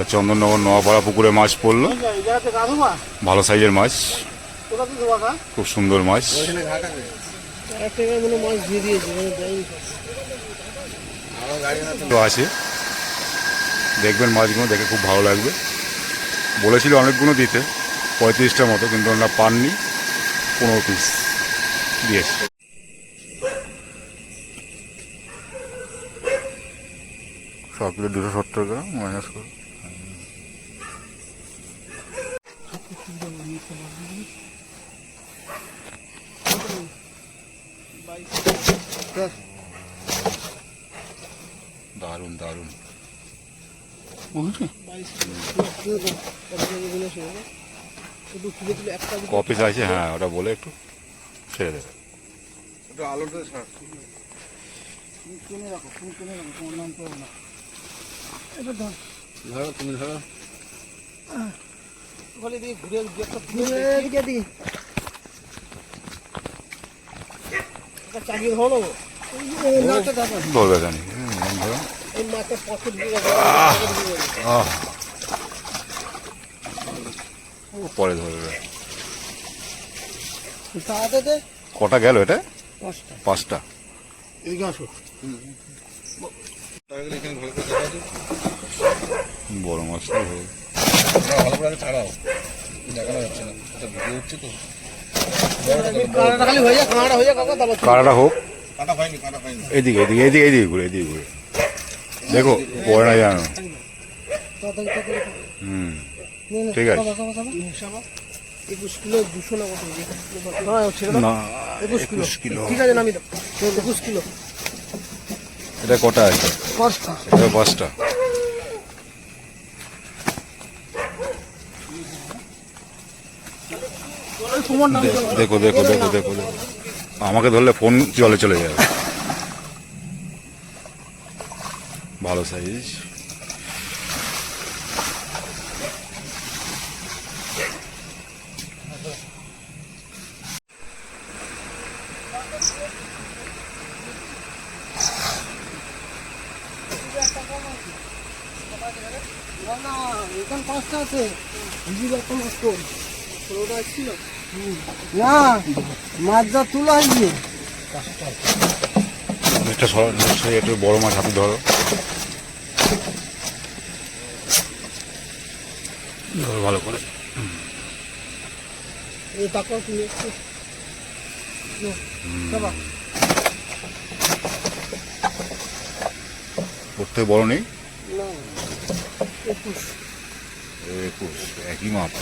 এটা চন্দননগর নোয়াপাড়া পুকুরে মাছ পড়ল। ভালো সাইজের মাছ। খুব সুন্দর মাছ। তো আছে। দেখবেন মাছগুলো দেখে খুব ভালো লাগবে। বলেছিল অনেকগুলো দিতে পঁয়ত্রিশটার মতো কিন্তু আমরা পাননি। পনেরো পিস দিয়েছে। সব কিলো দুশো সত্তর গ্রাম মাইনাস করে। দারুণ দারুণ। শুধু খুলে দিলে একটা কপি চাইছে হ্যাঁ ওটা বলে একটু ছেড়ে দেবে। কিনে রাখো তুমি কিনে রাখো তোমার নাম করো না। এটা ধর তুমি ধরো। দিয়ে ঘুরে ঘুরে দিকে মাছটা ধরবে এই মাছটা ও পরে ধরবে। কটা গেল এটা? পাঁচটা। এদিকে আসো বড় মাছ তো হবে। ভালো করে ছাড়াও দেখানো যাচ্ছে না এটা ভিডিও হচ্ছে তো কাঁড়াটা খালি যায় কাঁড়া যায় কাকা তারপর কারাটা হোক। এদিকে এদিকে এদিকে এদিকে ঘুরে এদিকে ঘুরে। দেখো না জানো। হুম ঠিক আছে। একুশ কিলো দুশো না কত একুশ কিলো একুশ ঠিক আছে নামি দাও একুশ কিলো। এটা কটা আছে? পাঁচটা। এটা পাঁচটা তোমার নাম দে- দেখো দেখো দেখো দেখো আমাকে ধরলে ফোন জলে চলে যাবে। ভালো সাইজ না না পাঁচটা আছে। না মাছ যা তোলা হয়েছে একটা একটু বড় মাছ হাতে ধরো। ধরো ভালো করে। প্রত্যেক বড় নেই? একুশ। একুশ একই মাপ।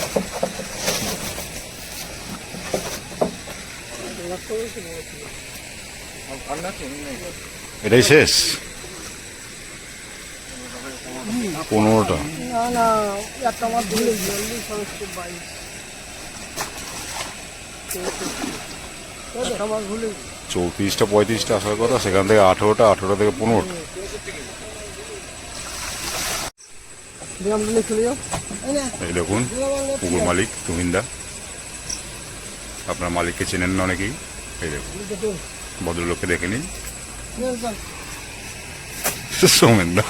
এটাই শেষ? পনেরোটা। না না একটা মাছ ধরে জলদি সমস্ত বাইশ একটা মাছ ভুলে চৌত্রিশটা পঁয়ত্রিশটা আসার কথা সেখান থেকে আঠেরোটা আঠেরো থেকে পনেরোটা। চলে যাও। এই দেখুন পুকুর মালিক তুহিনদা। আপনার মালিককে চেনেন না অনেকেই। এই দেখুন ভদ্রলোককে দেখে নিন। নে, যাও। সোমেন দা